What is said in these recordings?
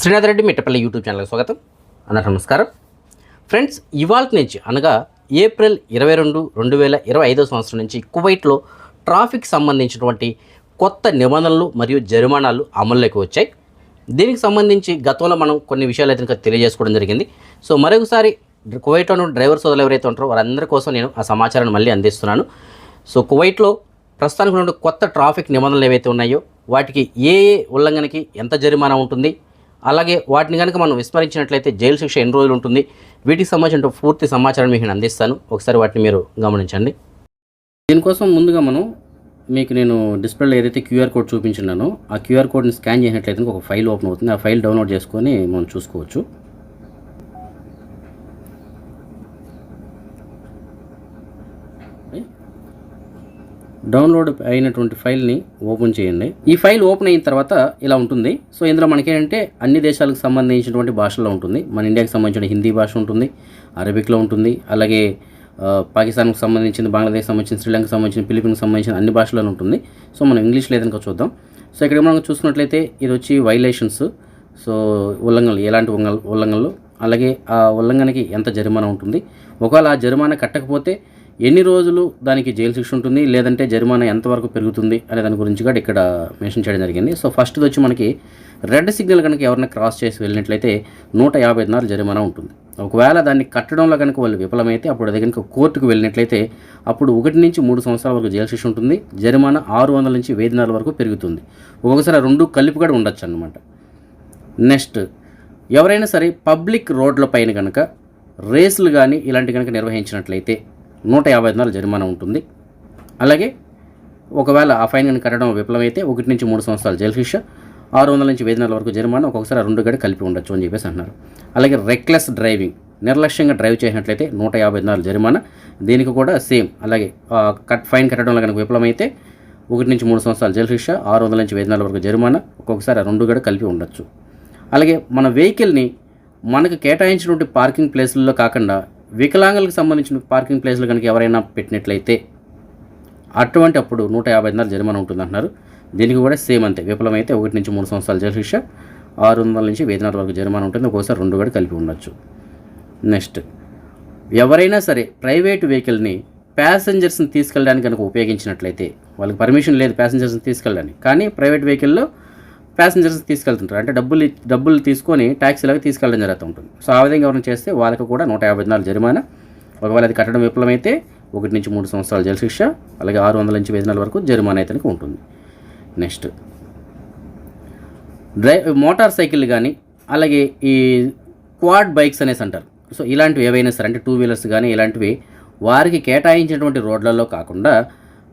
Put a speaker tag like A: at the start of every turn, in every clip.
A: Srinath Reddy Mittapalli YouTube ఛానల్కి స్వాగతం. అందరూ నమస్కారం. ఫ్రెండ్స్ ఇవాళ నుంచి అనగా ఏప్రిల్ ఇరవై రెండు రెండు వేల ఇరవై ఐదో సంవత్సరం నుంచి కువైట్లో ట్రాఫిక్ సంబంధించినటువంటి కొత్త నిబంధనలు మరియు జరిమానాలు అమల్లోకి వచ్చాయి. దీనికి సంబంధించి గతంలో మనం కొన్ని విషయాలు అయితే తెలియజేసుకోవడం జరిగింది. సో మరొకసారి కువైట్లో డ్రైవర్ సోదరులు ఎవరైతే ఉంటారో వారందరి కోసం నేను ఆ సమాచారాన్ని మళ్ళీ అందిస్తున్నాను. సో కువైట్లో ప్రస్తుతానికి ఉన్న కొత్త ట్రాఫిక్ నిబంధనలు ఏవైతే ఉన్నాయో వాటికి ఏ ఏ ఉల్లంఘనకి ఎంత జరిమానా ఉంటుంది అలాగే వాటిని కనుక మనం విస్మరించినట్లయితే జైలు శిక్ష ఎన్ని రోజులు ఉంటుంది? వీటికి సంబంధించిన పూర్తి సమాచారం మీకు నేను అందిస్తాను. ఒకసారి వాటిని మీరు గమనించండి. దీనికోసం ముందుగా మనం మీకు నేను డిస్ప్లేలో ఏదైతే క్యూఆర్ కోడ్ చూపించినానో ఆ క్యూఆర్ కోడ్ని స్కాన్ చేసినట్లయితే ఒక ఫైల్ ఓపెన్ అవుతుంది. ఆ ఫైల్ డౌన్లోడ్ చేసుకొని మనం చూసుకోవచ్చు. డౌన్లోడ్ అయినటువంటి ఫైల్ని ఓపెన్ చేయండి. ఈ ఫైల్ ఓపెన్ అయిన తర్వాత ఇలా ఉంటుంది. సో ఇందులో మనకేంటంటే అన్ని దేశాలకు సంబంధించినటువంటి భాషల్లో ఉంటుంది. మన ఇండియాకి సంబంధించిన హిందీ భాష ఉంటుంది అరబిక్లో ఉంటుంది అలాగే పాకిస్తాన్కి సంబంధించింది బంగ్లాదేశ్ సంబంధించిన శ్రీలంకకు సంబంధించిన ఫిలిపిన్కి సంబంధించిన అన్ని భాషల్లో ఉంటుంది. సో మనం ఇంగ్లీష్లో ఏదైనా చూద్దాం. సో ఇక్కడ మనం చూసుకున్నట్లయితే ఇది వచ్చి వైలేషన్స్ సో ఉల్లంఘనలు ఎలాంటి ఉల్లంఘనలు? అలాగే ఆ ఉల్లంఘనకి ఎంత జరిమానా ఉంటుంది? ఒకవేళ ఆ జరిమానా కట్టకపోతే ఎన్ని రోజులు దానికి జైలు శిక్ష ఉంటుంది? లేదంటే జరిమానా ఎంతవరకు పెరుగుతుంది? అనే దాని గురించి కూడా ఇక్కడ మెన్షన్ చేయడం జరిగింది. సో ఫస్ట్ వచ్చి మనకి రెడ్ సిగ్నల్ కనుక ఎవరైనా క్రాస్ చేసి వెళ్ళినట్లయితే నూట యాభై దినాలు జరిమానా ఉంటుంది. ఒకవేళ దాన్ని కట్టడంలో కనుక వాళ్ళు విఫలమైతే అప్పుడు అది కనుక కోర్టుకు వెళ్ళినట్లయితే అప్పుడు ఒకటి నుంచి మూడు సంవత్సరాల వరకు జైలు శిక్ష ఉంటుంది. జరిమానా ఆరు వందల నుంచి వెయ్యి దినాల వరకు పెరుగుతుంది. ఒక్కొక్కసారి రెండు కలిపి కూడా ఉండొచ్చు అనమాట నెక్స్ట్ ఎవరైనా సరే పబ్లిక్ రోడ్లపైన కనుక రేసులు కానీ ఇలాంటి కనుక నిర్వహించినట్లయితే నూట యాభై దినాలు జరిమానా ఉంటుంది. అలాగే ఒకవేళ ఆ ఫైన్ కానీ కట్టడం విఫలమైతే ఒకటి నుంచి మూడు సంవత్సరాలు జైలు శిక్ష ఆరు వందల నుంచి వెయ్యి వరకు జరిమానా ఒక్కొక్కసారి రెండు గడి కలిపి ఉండొచ్చు అని చెప్పేసి అన్నారు. అలాగే రెక్లెస్ డ్రైవింగ్ నిర్లక్ష్యంగా డ్రైవ్ చేసినట్లయితే నూట యాభై నాలుగు జరిమానా దీనికి కూడా సేమ్ అలాగే కట్ ఫైన్ కట్టడంలో కనుక విఫలమైతే ఒకటి నుంచి మూడు సంవత్సరాలు జైలు శిక్ష ఆరు వందల నుంచి వేదినాల వరకు జరిమానా ఒక్కొక్కసారి రెండు గడి కలిపి ఉండొచ్చు. అలాగే మన వెహికల్ని మనకు కేటాయించినటువంటి పార్కింగ్ ప్లేసుల్లో కాకుండా వికలాంగులకు సంబంధించిన పార్కింగ్ ప్లేస్లు కనుక ఎవరైనా పెట్టినట్లయితే అటువంటి అప్పుడు నూట యాభై దినాలు జరిమానా ఉంటుంది అంటున్నారు దీనికి కూడా సేమ్ అంతే. విఫలమైతే ఒకటి నుంచి మూడు సంవత్సరాలు జైలు శిక్ష ఆరు వందల నుంచి వెయ్యి వరకు జరిమానా ఉంటుంది. ఒక్కోసారి రెండు కూడా కలిపి ఉండొచ్చు. నెక్స్ట్ ఎవరైనా సరే ప్రైవేట్ వెహికల్ని ప్యాసింజర్స్ని తీసుకెళ్ళడానికి కనుక ఉపయోగించినట్లయితే వాళ్ళకి పర్మిషన్ లేదు ప్యాసింజర్స్ని తీసుకెళ్ళడానికి కానీ ప్రైవేట్ వెహికల్లో ప్యాసింజర్స్ తీసుకెళ్తుంటారు. అంటే డబ్బులు డబ్బులు తీసుకొని ట్యాక్సీలాగా తీసుకెళ్ళడం జరుగుతూ ఉంటుంది. సో ఆ విధంగా ఎవరైనా చేస్తే వాళ్ళకి కూడా నూట యాభై దినాలు జరిమానా. ఒకవేళ అది కట్టడం విఫలమైతే ఒకటి నుంచి మూడు సంవత్సరాల జైలు శిక్ష అలాగే ఆరు వందల నుంచి వెయ్యి వరకు జరిమానా అయితే ఉంటుంది. నెక్స్ట్ డ్రై మోటార్ సైకిల్ కానీ అలాగే ఈ క్వాడ్ బైక్స్ అనేసి అంటారు. సో ఇలాంటివి ఏవైనా సరే అంటే టూ వీలర్స్ కానీ ఇలాంటివి వారికి కేటాయించినటువంటి రోడ్లలో కాకుండా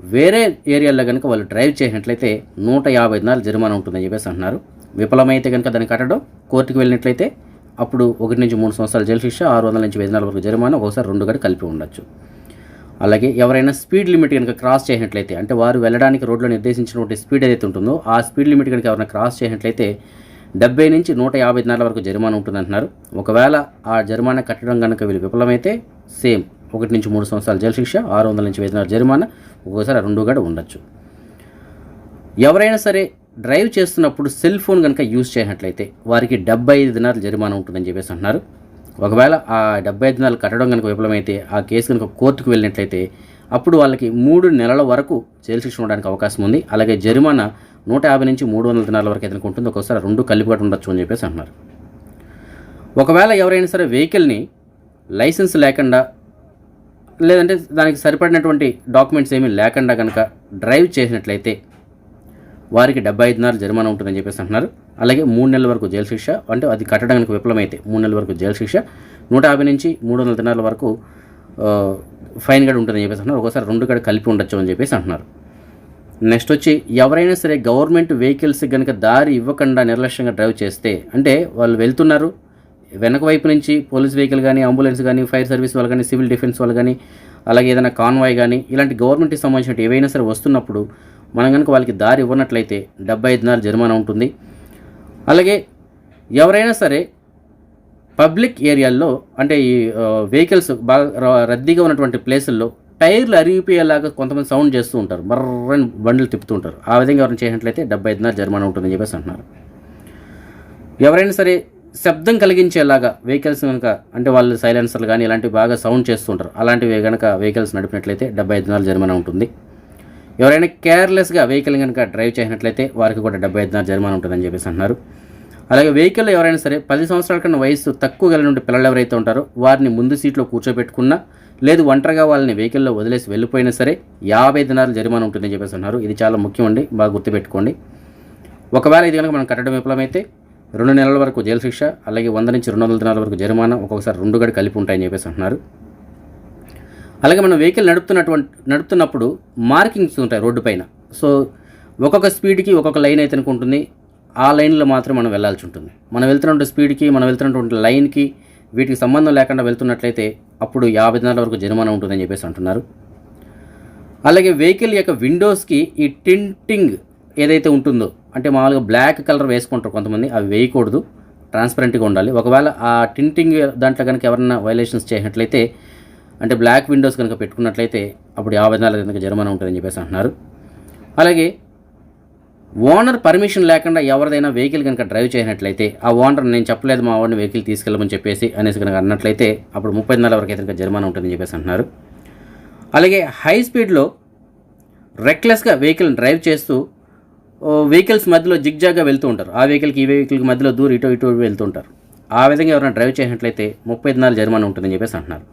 A: వేరే ఏరియాల్లో కనుక వాళ్ళు డ్రైవ్ చేసినట్లయితే నూట యాభై దినాలు జరిమానా ఉంటుందని చెప్పేసి అంటున్నారు. విఫలమైతే కనుక దాన్ని కట్టడం కోర్టుకు వెళ్ళినట్లయితే అప్పుడు ఒకటి నుంచి మూడు సంవత్సరాలు జైలు శిక్ష ఆరు వందల నుంచి వెయ్యి నాలుగు వరకు జరిమానా ఒకసారి రెండు గడి కలిపి ఉండొచ్చు. అలాగే ఎవరైనా స్పీడ్ లిమిట్ కనుక క్రాస్ చేసినట్లయితే అంటే వారు వెళ్ళడానికి రోడ్లో నిర్దేశించినటువంటి స్పీడ్ ఏదైతే ఉంటుందో ఆ స్పీడ్ లిమిట్ కనుక ఎవరైనా క్రాస్ చేసినట్లయితే డెబ్బై నుంచి నూట యాభై దినాల వరకు జరిమానా ఉంటుందంటున్నారు. ఒకవేళ ఆ జరిమానా కట్టడం కనుక వీళ్ళు విఫలమైతే సేమ్ ఒకటి నుంచి మూడు సంవత్సరాల జైలు శిక్ష ఆరు వందల నుంచి వెయ్యి జరిమానా ఒక్కోసారి రెండు కూడా ఉండొచ్చు. ఎవరైనా సరే డ్రైవ్ చేస్తున్నప్పుడు సెల్ ఫోన్ కనుక యూజ్ చేసినట్లయితే వారికి డెబ్బై ఐదు దినాలు జరిమానా ఉంటుందని చెప్పేసి అంటున్నారు. ఒకవేళ ఆ డెబ్బై ఐదు దినాలు కట్టడం కనుక విఫలమైతే ఆ కేసు కనుక కోర్టుకు వెళ్ళినట్లయితే అప్పుడు వాళ్ళకి మూడు నెలల వరకు జైలు శిక్ష ఉండడానికి అవకాశం ఉంది. అలాగే జరిమానా నూట యాభై నుంచి మూడు వందల దినాల వరకు ఏదైనా ఉంటుంది ఒకసారి రెండు కలిపి ఉండొచ్చు అని చెప్పేసి అంటున్నారు. ఒకవేళ ఎవరైనా సరే వెహికల్ని లైసెన్స్ లేకుండా లేదంటే దానికి సరిపడినటువంటి డాక్యుమెంట్స్ ఏమీ లేకుండా కనుక డ్రైవ్ చేసినట్లయితే వారికి డెబ్బై ఐదున్నర జరిమానా ఉంటుందని చెప్పేసి అంటున్నారు. అలాగే మూడు నెలల వరకు జైలు శిక్ష అంటే అది కట్టడానికి విఫలమైతే మూడు నెలల వరకు జైలు శిక్ష నూట యాభై నుంచి మూడు వందల దినాల వరకు ఫైన్ కూడా ఉంటుందని చెప్పేసి అంటున్నారు. ఒకసారి రెండు గడ కలిపి ఉండొచ్చు అని చెప్పేసి అంటున్నారు. నెక్స్ట్ వచ్చి ఎవరైనా సరే గవర్నమెంట్ వెహికల్స్కి కనుక దారి ఇవ్వకుండా నిర్లక్ష్యంగా డ్రైవ్ చేస్తే అంటే వాళ్ళు వెళ్తున్నారు వెనక వైపు నుంచి పోలీస్ వెహికల్ కానీ అంబులెన్స్ కానీ ఫైర్ సర్వీస్ వాళ్ళు కానీ సివిల్ డిఫెన్స్ వాళ్ళు కానీ అలాగే ఏదైనా కాన్వాయ్ కానీ ఇలాంటి గవర్నమెంట్కి సంబంధించిన ఏవైనా సరే వస్తున్నప్పుడు మనం కనుక వాళ్ళకి దారి ఇవ్వనట్లయితే డెబ్బై ఐదున్నర జరిమానా ఉంటుంది. అలాగే ఎవరైనా సరే పబ్లిక్ ఏరియాల్లో అంటే ఈ వెహికల్స్ బాగా రద్దీగా ఉన్నటువంటి ప్లేసుల్లో టైర్లు అరిగిపోయేలాగా కొంతమంది సౌండ్ చేస్తూ ఉంటారు. మర్రని బండ్లు తిప్పుతూ ఉంటారు. ఆ విధంగా ఎవరైనా చేసినట్లయితే డెబ్బై ఐదున్నర జరిమానా ఉంటుందని చెప్పేసి అంటున్నారు. ఎవరైనా సరే శబ్దం కలిగించేలాగా వెహికల్స్ కనుక అంటే వాళ్ళు సైలెన్సర్లు కానీ ఇలాంటివి బాగా సౌండ్ చేస్తుంటారు. అలాంటివి కనుక వెహికల్స్ నడిపినట్లయితే డెబ్బై ఐదు జరిమానా ఉంటుంది. ఎవరైనా కేర్లెస్గా వెహికల్ కనుక డ్రైవ్ చేసినట్లయితే వారికి కూడా డెబ్బై ఐదు జరిమానా ఉంటుందని చెప్పేసి అంటున్నారు. అలాగే వెహికల్ ఎవరైనా సరే పది సంవత్సరాల కన్నా వయసు తక్కువ కలిగిన పిల్లలు ఎవరైతే ఉంటారో వారిని ముందు సీట్లో కూర్చోబెట్టుకున్నా లేదు ఒంటరిగా వాళ్ళని వెహికల్లో వదిలేసి వెళ్ళిపోయినా సరే యాభై దినాలు జరిమానా ఉంటుందని చెప్పేసి అన్నారు ఇది చాలా ముఖ్యం అండి బాగా గుర్తుపెట్టుకోండి. ఒకవేళ ఇది కనుక మనం కట్టడం విఫలమైతే రెండు నెలల వరకు జైలు శిక్ష అలాగే వంద నుంచి రెండు వందల దినాల వరకు జరిమానా ఒక్కొక్కసారి రెండు గడి కలిపి ఉంటాయని చెప్పేసి అంటున్నారు. అలాగే మనం వెహికల్ నడుపుతున్నటువంటి నడుపుతున్నప్పుడు మార్కింగ్స్ ఉంటాయి రోడ్డు పైన. సో ఒక్కొక్క స్పీడ్కి ఒక్కొక్క లైన్ అయితే ఉంటుంది. ఆ లైన్లో మాత్రం మనం వెళ్ళాల్సి ఉంటుంది. మనం వెళ్తున్నటువంటి స్పీడ్కి మనం వెళ్తున్నటువంటి లైన్కి వీటికి సంబంధం లేకుండా వెళ్తున్నట్లయితే అప్పుడు యాభై దినాల వరకు జరిమానా ఉంటుందని చెప్పేసి అంటున్నారు. అలాగే వెహికల్ యొక్క విండోస్కి ఈ టింటింగ్ ఏదైతే ఉంటుందో అంటే మామూలుగా బ్లాక్ కలర్ వేసుకుంటారు కొంతమంది అవి వేయకూడదు ట్రాన్స్పరెంట్గా ఉండాలి. ఒకవేళ ఆ టింటింగ్ దాంట్లో కనుక ఎవరన్నా వైలేషన్స్ చేసినట్లయితే అంటే బ్లాక్ విండోస్ కనుక పెట్టుకున్నట్లయితే అప్పుడు యాభై నాలుగు కనుక జరిమానా ఉంటుందని చెప్పేసి అంటున్నారు. అలాగే ఓనర్ పర్మిషన్ లేకుండా ఎవరిదైనా వెహికల్ కనుక డ్రైవ్ చేసినట్లయితే ఆ ఓనర్ నేను చెప్పలేదు మా వాడిని వెహికల్ తీసుకెళ్ళమని చెప్పేసి అనేసి కనుక అన్నట్లయితే అప్పుడు ముప్పై నెలల వరకు అయితే కనుక జరిమానా ఉంటుందని చెప్పేసి అంటున్నారు. అలాగే హై స్పీడ్లో రెక్లెస్గా వెహికల్ డ్రైవ్ చేస్తూ వెహికల్స్ మధ్యలో జిగ్జాగ్గా వెళ్తూ ఉంటారు. ఆ వెహికల్కి ఈ వెహికల్కి మధ్యలో దూరం ఇటు ఇటు వెళ్తూ ఉంటారు. ఆ విధంగా ఎవరైనా డ్రైవ్ చేసినట్లయితే ముప్పై దినాలు జరిమానా ఉంటుందని చెప్పేసి అంటున్నారు.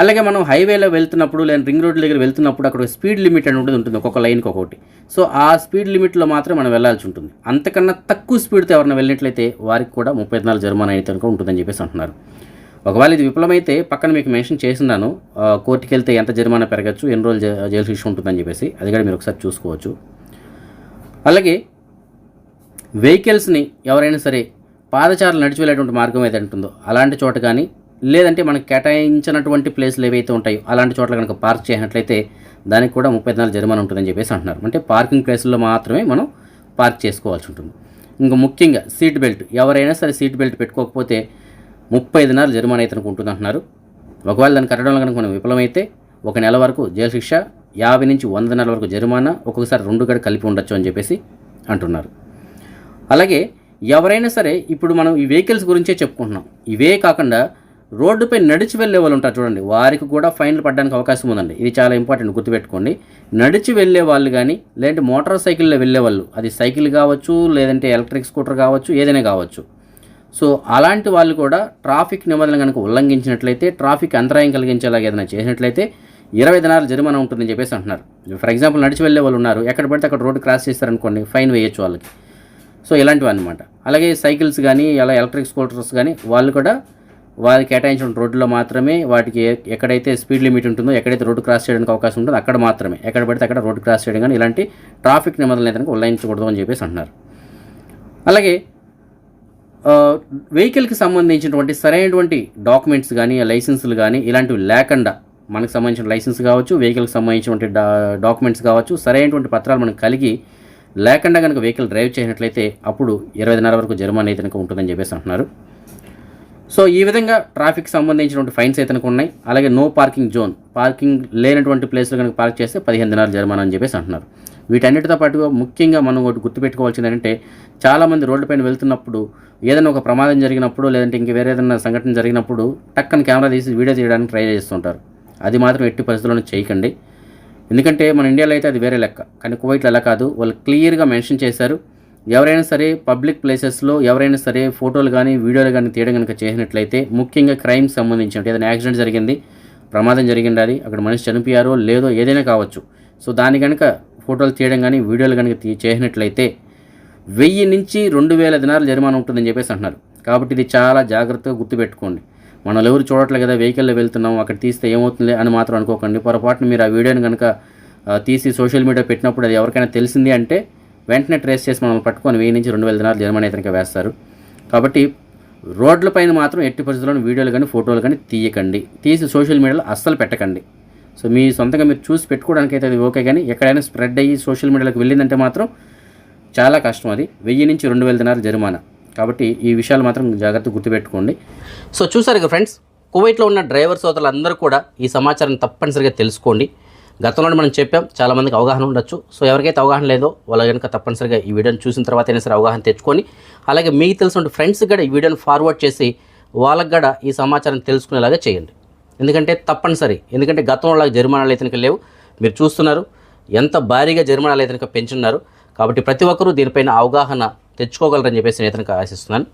A: అలాగే మనం హైవేలో వెళ్తున్నప్పుడు లేదా రింగ్ రోడ్ దగ్గర వెళ్తున్నప్పుడు అక్కడ స్పీడ్ లిమిట్ అని ఉంటుంది ఉంటుంది ఒక్కొక్క లైన్కి ఒకటి సో ఆ స్పీడ్ లిమిట్లో మాత్రం మనం వెళ్ళాల్సి ఉంటుంది. అంతకన్నా తక్కువ స్పీడ్తో ఎవరైనా వెళ్ళినట్లయితే వారికి కూడా ముప్పై దినాలు జరిమానా అయితే కనుక ఉంటుందని చెప్పేసి అంటున్నారు. ఒకవేళ ఇది విఫలమైతే పక్కన మీకు మెన్షన్ చేస్తున్నాను కోర్టుకి వెళ్తే ఎంత జరిమానా పెరగచ్చు ఎన్ని రోజులు జైలు శిక్ష ఉంటుందని చెప్పేసి. అది కూడా మీరు ఒకసారి చూసుకోవచ్చు. అలాగే వెహికల్స్ని ఎవరైనా సరే పాదచారులు నడిచి వెళ్ళేటువంటి మార్గం ఏదైతే ఉంటుందో అలాంటి చోట కానీ లేదంటే మనకు కేటాయించినటువంటి ప్లేస్లు ఏవైతే ఉంటాయో అలాంటి చోట్ల కనుక పార్క్ చేసినట్లయితే దానికి కూడా ముప్పై నాలుగు జరిమానా ఉంటుందని చెప్పేసి అంటున్నారు. అంటే పార్కింగ్ ప్లేసుల్లో మాత్రమే మనం పార్క్ చేసుకోవాల్సి ఉంటుంది. ఇంకా ముఖ్యంగా సీట్ బెల్ట్ ఎవరైనా సరే సీట్ బెల్ట్ పెట్టుకోకపోతే ముప్పై దినాలు జరిమానా అయితే ఉంటుంది అంటున్నారు. ఒకవేళ దాన్ని కట్టడంలో కనుక మనం విఫలమైతే ఒక నెల వరకు జైలు శిక్ష యాభై నుంచి వంద నెలల వరకు జరిమానా ఒక్కొక్కసారి రెండు గడి కలిపి ఉండొచ్చు అని చెప్పేసి అంటున్నారు. అలాగే ఎవరైనా సరే ఇప్పుడు మనం ఈ వెహికల్స్ గురించే చెప్పుకుంటున్నాం. ఇవే కాకుండా రోడ్డుపై నడిచి వెళ్ళే వాళ్ళు ఉంటారు చూడండి. వారికి కూడా ఫైన్లు పడడానికి అవకాశం ఉందండి. ఇది చాలా ఇంపార్టెంట్ గుర్తుపెట్టుకోండి. నడిచి వెళ్ళే వాళ్ళు కానీ లేదంటే మోటార్ సైకిల్లో వెళ్ళే వాళ్ళు అది సైకిల్ కావచ్చు లేదంటే ఎలక్ట్రిక్ స్కూటర్ కావచ్చు ఏదైనా కావచ్చు. సో అలాంటి వాళ్ళు కూడా ట్రాఫిక్ నిబంధనలు కనుక ఉల్లంఘించినట్లయితే ట్రాఫిక్ అంతరాయం కలిగించేలాగా ఏదైనా చేసినట్లయితే ఇరవై దినాలు జరిమానా ఉంటుందని చెప్పేసి అంటున్నారు. ఫర్ ఎగ్జాంపుల్ నడిచి వెళ్ళే వాళ్ళు ఉన్నారు. ఎక్కడ పడితే అక్కడ రోడ్డు క్రాస్ చేస్తారనుకోండి ఫైన్ వేయొచ్చు వాళ్ళకి. సో ఇలాంటివి అనమాట అలాగే సైకిల్స్ కానీ అలా ఎలక్ట్రిక్ స్కూటర్స్ కానీ వాళ్ళు కూడా వారికి కేటాయించిన రోడ్లో మాత్రమే వాటికి ఎక్కడైతే స్పీడ్ లిమిట్ ఉంటుందో ఎక్కడైతే రోడ్డు క్రాస్ చేయడానికి అవకాశం ఉంటుందో అక్కడ మాత్రమే. ఎక్కడ పడితే అక్కడ రోడ్డు క్రాస్ చేయడం కానీ ఇలాంటి ట్రాఫిక్ నిబంధనలు అయితే ఉల్లంఘించకూడదు అని చెప్పేసి అంటున్నారు. అలాగే వెహికల్కి సంబంధించినటువంటి సరైనటువంటి డాక్యుమెంట్స్ కానీ లైసెన్సులు కానీ ఇలాంటివి లేకుండా మనకు సంబంధించిన లైసెన్స్ కావచ్చు వెహికల్కి సంబంధించినటువంటి డా డాక్యుమెంట్స్ కావచ్చు సరైనటువంటి పత్రాలు మనకు కలిగి లేకుండా కనుక వెహికల్ డ్రైవ్ చేసినట్లయితే అప్పుడు ఇరవై దినాల వరకు జరిమానా అయితే కనుక ఉంటుందని చెప్పేసి అంటున్నారు. సో ఈ విధంగా ట్రాఫిక్ సంబంధించినటువంటి ఫైన్స్ అయితే కనుక ఉన్నాయి. అలాగే నో పార్కింగ్ జోన్ పార్కింగ్ లేనటువంటి ప్లేస్లో కనుక పార్క్ చేస్తే పదిహేను దినాలు జరిమానా అని చెప్పేసి అంటున్నారు. వీటన్నిటితో పాటుగా ముఖ్యంగా మనం ఒకటి గుర్తుపెట్టుకోవాల్సింది ఏంటంటే చాలామంది రోడ్డుపైన వెళ్తున్నప్పుడు ఏదైనా ఒక ప్రమాదం జరిగినప్పుడు లేదంటే ఇంక వేరే ఏదైనా సంఘటన జరిగినప్పుడు టక్కన కెమెరా తీసి వీడియో తీయడానికి ట్రై చేస్తుంటారు. అది మాత్రం ఎట్టి పరిస్థితుల్లోనూ చేయకండి. ఎందుకంటే మన ఇండియాలో అయితే అది వేరే లెక్క. కానీ కువైట్లో అలా కాదు. వాళ్ళు క్లియర్గా మెన్షన్ చేశారు. ఎవరైనా సరే పబ్లిక్ ప్లేసెస్లో ఎవరైనా సరే ఫోటోలు కానీ వీడియోలు కానీ తీయడం కనుక చేసినట్లయితే ముఖ్యంగా క్రైమ్కి సంబంధించి ఏదైనా యాక్సిడెంట్ జరిగింది ప్రమాదం జరిగింది అది అక్కడ మనిషి చనిపోయారో లేదో ఏదైనా కావచ్చు. సో దాని కనుక ఫోటోలు తీయడం కానీ వీడియోలు కనుక తీ చేసినట్లయితే వెయ్యి నుంచి రెండు వేల దినాలు జరిమానా ఉంటుందని చెప్పేసి అంటున్నారు. కాబట్టి ఇది చాలా జాగ్రత్తగా గుర్తుపెట్టుకోండి. మనల్ని ఎవరు చూడట్లేదు కదా వెహికల్లో వెళ్తున్నాం అక్కడ తీస్తే ఏమవుతుంది అని మాత్రం అనుకోకండి. పొరపాటున మీరు ఆ వీడియోని కనుక తీసి సోషల్ మీడియా పెట్టినప్పుడు అది ఎవరికైనా తెలిసింది అంటే వెంటనే ట్రేస్ చేసి మనం పట్టుకొని వెయ్యి నుంచి రెండు వేల దినాలు జరిమానా అయితే వేస్తారు. కాబట్టి రోడ్లపైన మాత్రం ఎట్టి పరిస్థితుల్లో వీడియోలు కానీ ఫోటోలు కానీ తీయకండి. తీసి సోషల్ మీడియాలో అస్సలు పెట్టకండి. సో మీ సొంతంగా మీరు చూసి పెట్టుకోవడానికి అయితే అది ఓకే కానీ ఎక్కడైనా స్ప్రెడ్ అయ్యి సోషల్ మీడియాలోకి వెళ్ళిందంటే మాత్రం చాలా కష్టం అది. వెయ్యి నుంచి రెండు వేల దినాలు జరిమానా. కాబట్టి ఈ విషయాలు మాత్రం జాగ్రత్త గుర్తుపెట్టుకోండి. సో చూసారు కదా ఫ్రెండ్స్ కువైట్లో ఉన్న డ్రైవర్ సోదరులందరూ కూడా ఈ సమాచారం తప్పనిసరిగా తెలుసుకోండి. గతంలో మనం చెప్పాం చాలామందికి అవగాహన ఉండొచ్చు. సో ఎవరికైతే అవగాహన లేదో వాళ్ళ కనుక తప్పనిసరిగా ఈ వీడియోని చూసిన తర్వాత అయినా సరే అవగాహన తెచ్చుకొని అలాగే మీకు తెలిసిన ఫ్రెండ్స్ కూడా ఈ వీడియోని ఫార్వర్డ్ చేసి వాళ్ళకి కూడా ఈ సమాచారం తెలుసుకునేలాగా చేయండి. ఎందుకంటే తప్పనిసరి ఎందుకంటే గతంలో జరిమానాలు అయితే లేవు. మీరు చూస్తున్నారు ఎంత భారీగా జరిమానాలు అయితే పెంచున్నారు. కాబట్టి ప్రతి ఒక్కరూ దీనిపైన అవగాహన తెచ్చుకోగలరని చెప్పేసి నేను ఆశిస్తున్నాను.